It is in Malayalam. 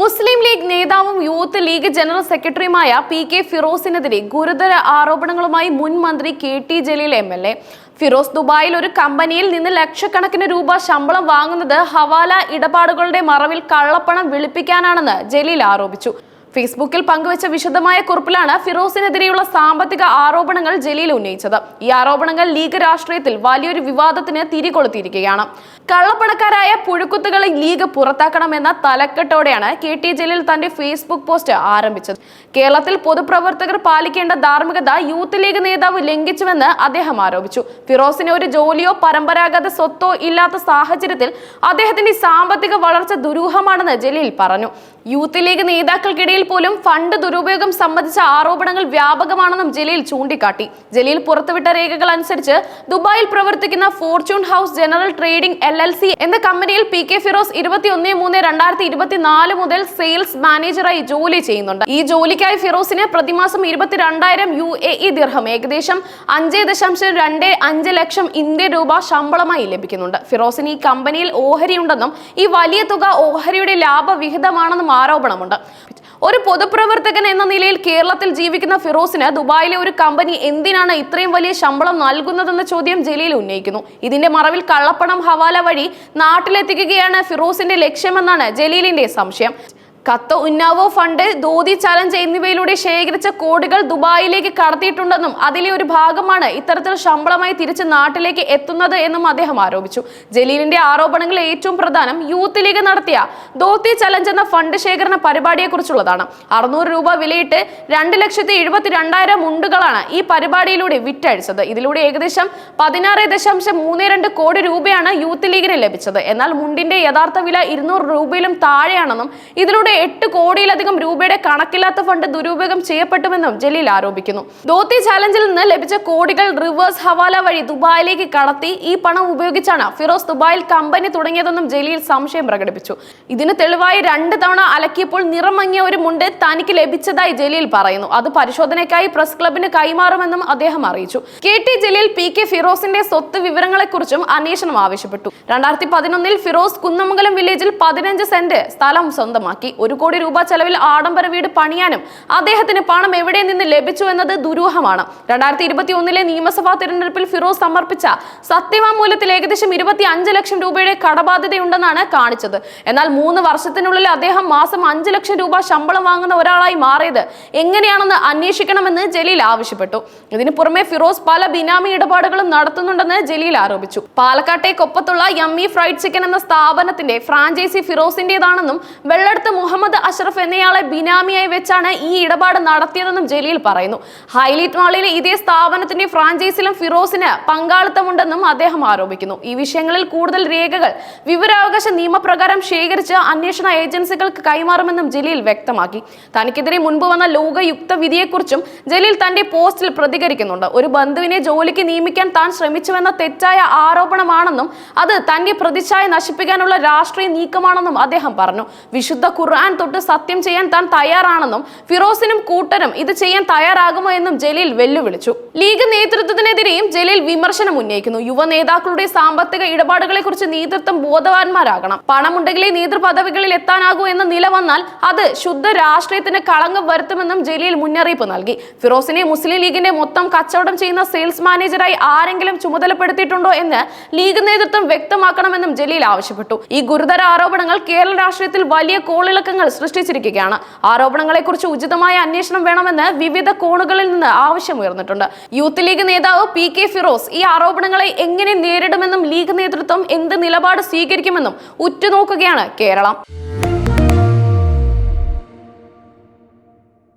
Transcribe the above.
മുസ്ലിം ലീഗ് നേതാവും യൂത്ത് ലീഗ് ജനറൽ സെക്രട്ടറിയുമായ പി കെ ഫിറോസിനെതിരെ ഗുരുതര ആരോപണങ്ങളുമായി മുൻ മന്ത്രി K T Jaleel M L A. Firoz ദുബായിൽ ഒരു കമ്പനിയിൽ നിന്ന് ലക്ഷക്കണക്കിന് രൂപ ശമ്പളം വാങ്ങുന്നത് ഹവാല ഇടപാടുകളുടെ മറവിൽ കള്ളപ്പണം വിളിപ്പിക്കാനാണെന്ന് ജലീൽ ആരോപിച്ചു. ഫേസ്ബുക്കിൽ പങ്കുവച്ച വിശദമായ കുറിപ്പിലാണ് ഫിറോസിനെതിരെയുള്ള സാമ്പത്തിക ആരോപണങ്ങൾ ജലീൽ ഉന്നയിച്ചത്. ഈ ആരോപണങ്ങൾ ലീഗ് രാഷ്ട്രീയത്തിൽ വലിയൊരു വിവാദത്തിന് തിരികൊളുത്തിയിരിക്കുകയാണ്. കള്ളപ്പണക്കാരായ പുഴുക്കുത്തുകളെ ലീഗ് പുറത്താക്കണമെന്ന തലക്കെട്ടോടെയാണ് കെ ടി ജലീൽ തന്റെ ഫേസ്ബുക്ക് പോസ്റ്റ് ആരംഭിച്ചത്. കേരളത്തിൽ പൊതുപ്രവർത്തകർ പാലിക്കേണ്ട ധാർമ്മികത യൂത്ത് ലീഗ് നേതാവ് ലംഘിച്ചുവെന്ന് അദ്ദേഹം ആരോപിച്ചു. ഫിറോസിന് ഒരു ജോലിയോ പരമ്പരാഗത സ്വത്തോ ഇല്ലാത്ത സാഹചര്യത്തിൽ അദ്ദേഹത്തിന്റെ സാമ്പത്തിക വളർച്ച ദുരൂഹമാണെന്ന് ജലീൽ പറഞ്ഞു. യൂത്ത് ലീഗ് നേതാക്കൾക്കിടയിൽ പോലും ഫണ്ട് ദുരുപയോഗം സംബന്ധിച്ച ആരോപണങ്ങൾ വ്യാപകമാണെന്നും ജലീൽ ചൂണ്ടിക്കാട്ടി. ജലീൽ പുറത്തുവിട്ട രേഖകൾ അനുസരിച്ച് ദുബായിൽ പ്രവർത്തിക്കുന്ന Fortune House General Trading L L C എന്ന കമ്പനിയിൽ പി കെ ഫിറോസ് ഇരുപത്തി ഒന്ന് മൂന്ന് രണ്ടായിരത്തി ഇരുപത്തിനാല് മുതൽ സെയിൽസ് മാനേജറായി ജോലി ചെയ്യുന്നുണ്ട്. ഈ ജോലിക്കായി ഫിറോസിന് പ്രതിമാസം ഇരുപത്തിരണ്ടായിരം യു എ ഇ ദിർഹം. ഏകദേശം അഞ്ച് ദശാംശം രണ്ട് അഞ്ച് ലക്ഷം ഇന്ത്യൻ രൂപ ശമ്പളമായി ലഭിക്കുന്നുണ്ട്. ഫിറോസിന് ഈ കമ്പനിയിൽ ഓഹരിയുണ്ടെന്നും ഈ വലിയ തുക ഓഹരിയുടെ ലാഭവിഹിതമാണെന്നും ആരോപണമുണ്ട്. ഒരു പൊതുപ്രവർത്തകൻ എന്ന നിലയിൽ കേരളത്തിൽ ജീവിക്കുന്ന ഫിറോസിന് ദുബായിലെ ഒരു കമ്പനി എന്തിനാണ് ഇത്രയും വലിയ ശമ്പളം നൽകുന്നതെന്ന ചോദ്യം ജലീൽ ഉന്നയിക്കുന്നു. ഇതിന്റെ മറവിൽ കള്ളപ്പണം ഹവാല വഴി നാട്ടിലെത്തിക്കുകയാണ് ഫിറോസിന്റെ ലക്ഷ്യമെന്നാണ് ജലീലിന്റെ സംശയം. കത്ത് ഉന്നാവോ ഫണ്ട് ദോതി ചലഞ്ച് എന്നിവയിലൂടെ ശേഖരിച്ച കോടികൾ ദുബായിലേക്ക് കടത്തിയിട്ടുണ്ടെന്നും അതിലെ ഒരു ഭാഗമാണ് ഇത്തരത്തിൽ ശമ്പളമായി തിരിച്ച് നാട്ടിലേക്ക് എത്തുന്നത് എന്നും അദ്ദേഹം ആരോപിച്ചു. ജലീലിന്റെ ആരോപണങ്ങളിൽ ഏറ്റവും പ്രധാനം യൂത്ത് ലീഗ് നടത്തിയ ദോത്തി ചലഞ്ച് എന്ന ഫണ്ട് ശേഖരണ പരിപാടിയെക്കുറിച്ചുള്ളതാണ്. അറുന്നൂറ് രൂപ വിലയിട്ട് രണ്ട് ലക്ഷത്തി എഴുപത്തി രണ്ടായിരം മുണ്ടുകളാണ് ഈ പരിപാടിയിലൂടെ വിറ്റഴിച്ചത്. ഇതിലൂടെ ഏകദേശം പതിനാറ് ദശാംശം മൂന്ന് രണ്ട് കോടി രൂപയാണ് യൂത്ത് ലീഗിന് ലഭിച്ചത്. എന്നാൽ മുണ്ടിന്റെ യഥാർത്ഥ വില ഇരുന്നൂറ് രൂപയിലും താഴെയാണെന്നും ഇതിലൂടെ എട്ട് കോടിയിലധികം രൂപയുടെ കണക്കില്ലാത്ത ഫണ്ട് ദുരുപയോഗം ചെയ്യപ്പെട്ടുവെന്നും ജലീൽ ആരോപിക്കുന്നു. ദോത്തി ചാലഞ്ചിൽ നിന്ന് ലഭിച്ച കോടികൾ റിവേഴ്സ് ഹവാല വഴി ദുബായിലേക്ക് കടത്തി ഈ പണം ഉപയോഗിച്ചാണ് ഫിറോസ് ദുബായിൽ കമ്പനി തുടങ്ങിയതെന്നും ജലീൽ സംശയം പ്രകടിപ്പിച്ചു. ഇതിന് തെളിവായി രണ്ട് തവണ അലക്കിയപ്പോൾ നിറമങ്ങിയ ഒരു മുണ്ട് തനിക്ക് ലഭിച്ചതായി ജലീൽ പറയുന്നു. അത് പരിശോധനയ്ക്കായി പ്രസ് ക്ലബിന് കൈമാറുമെന്നും അദ്ദേഹം അറിയിച്ചു. K T Jaleel P K ഫിറോസിന്റെ സ്വത്ത് വിവരങ്ങളെക്കുറിച്ചും അന്വേഷണം ആവശ്യപ്പെട്ടു. രണ്ടായിരത്തി പതിനൊന്നിൽ ഫിറോസ് കുന്നമംഗലം വില്ലേജിൽ പതിനഞ്ച് സെന്റ് സ്ഥലം സ്വന്തമാക്കി. ഒരു കോടി രൂപ ചെലവിൽ ആഡംബര വീട് പണിയാനും അദ്ദേഹത്തിന് പണം എവിടെ നിന്ന് ലഭിച്ചു എന്നത് ദുരൂഹമാണ്. രണ്ടായിരത്തി ഇരുപത്തി ഒന്നിലെ നിയമസഭാ തിരഞ്ഞെടുപ്പിൽ ഫിറോസ് സമർപ്പിച്ച സത്യവാങ്മൂലത്തിൽ ഏകദേശം ഇരുപത്തി അഞ്ച് ലക്ഷം രൂപയുടെ കടബാധ്യതയുണ്ടെന്നാണ് കാണിച്ചത്. എന്നാൽ മൂന്ന് വർഷത്തിനുള്ളിൽ അദ്ദേഹം മാസം അഞ്ച് ലക്ഷം രൂപ ശമ്പളം വാങ്ങുന്ന ഒരാളായി മാറിയത് എങ്ങനെയാണെന്ന് അന്വേഷിക്കണമെന്ന് ജലീൽ ആവശ്യപ്പെട്ടു. ഇതിനു പുറമെ ഫിറോസ് പല ബിനാമി ഇടപാടുകളും നടത്തുന്നുണ്ടെന്ന് ജലീൽ ആരോപിച്ചു. പാലക്കാട്ടെ കൊപ്പത്തുള്ള യമ്മി ഫ്രൈഡ് ചിക്കൻ എന്ന സ്ഥാപനത്തിന്റെ ഫ്രാഞ്ചൈസി ഫിറോസിന്റേതാണെന്നും വെള്ളെടുത്ത് മുഹമ്മദ് അഷ്റഫ് എന്നയാളെ ബിനാമിയായി വെച്ചാണ് ഈ ഇടപാട് നടത്തിയതെന്നും ജലീൽ പറയുന്നു. ഹൈലൈറ്റ് മാളിലെ ഇതേ സ്ഥാപനത്തിന്റെ ഫ്രാഞ്ചൈസിലും ഫിറോസിന് പങ്കാളിത്തമുണ്ടെന്നും അദ്ദേഹം ആരോപിക്കുന്നു. ഈ വിഷയങ്ങളിൽ കൂടുതൽ രേഖകൾ വിവരാവകാശ നിയമപ്രകാരം ശേഖരിച്ച് അന്വേഷണ ഏജൻസികൾക്ക് കൈമാറുമെന്നും ജലീൽ വ്യക്തമാക്കി. തനിക്കെതിരെ മുൻപ് വന്ന ലോകയുക്ത വിധിയെക്കുറിച്ചും ജലീൽ തന്റെ പോസ്റ്റിൽ പ്രതികരിക്കുന്നുണ്ട്. ഒരു ബന്ധുവിനെ ജോലിക്ക് നിയമിക്കാൻ താൻ ശ്രമിച്ചുവെന്ന തെറ്റായ ആരോപണമാണെന്നും അത് തന്റെ പ്രതിച്ഛായ നശിപ്പിക്കാനുള്ള രാഷ്ട്രീയ നീക്കമാണെന്നും അദ്ദേഹം പറഞ്ഞു. വിശുദ്ധ ഖുർആൻ തൊട്ട് സത്യം ചെയ്യാൻ താൻ തയ്യാറാണെന്നും ഫിറോസിനും കൂട്ടരും ഇത് ചെയ്യാൻ തയ്യാറാകുമോ എന്നും ജലീൽ വെല്ലുവിളിച്ചു. ലീഗ് നേതൃത്വത്തിനെതിരെയും ജലീൽ വിമർശനം ഉന്നയിക്കുന്നു. യുവ നേതാക്കളുടെ സാമ്പത്തിക ഇടപാടുകളെ കുറിച്ച് നേതൃത്വം ബോധവാന്മാരാകണം. പണമുണ്ടെങ്കിലേ നേതൃപദവികളിൽ എത്താനാകൂ എന്ന നില വന്നാൽ അത് ശുദ്ധ രാഷ്ട്രീയത്തിന് കളങ്കം വരുത്തുമെന്നും ജലീൽ മുന്നറിയിപ്പ് നൽകി. ഫിറോസിനെ മുസ്ലിം ലീഗിന്റെ മൊത്തം കച്ചവടം ചെയ്യുന്ന സെയിൽസ് മാനേജറായി ആരെങ്കിലും ചുമതലപ്പെടുത്തിയിട്ടുണ്ടോ എന്ന് ലീഗ് നേതൃത്വം വ്യക്തമാക്കണമെന്നും ജലീൽ ആവശ്യപ്പെട്ടു. ഈ ഗുരുതര ആരോപണങ്ങൾ കേരള രാഷ്ട്രീയത്തിൽ വലിയ കോളിളക്കങ്ങൾ സൃഷ്ടിച്ചിരിക്കുകയാണ്. ആരോപണങ്ങളെക്കുറിച്ച് ഉചിതമായ അന്വേഷണം വേണമെന്ന് വിവിധ കോണുകളിൽ നിന്ന് ആവശ്യം ഉയർന്നിട്ടുണ്ട്. യൂത്ത് ലീഗ് നേതാവ് പി കെ ഫിറോസ് ഈ ആരോപണങ്ങളെ എങ്ങനെ നേരിടുമെന്നും ലീഗ് നേതൃത്വം എന്ത് നിലപാട് സ്വീകരിക്കുമെന്നും ഉറ്റുനോക്കുകയാണ് കേരളം.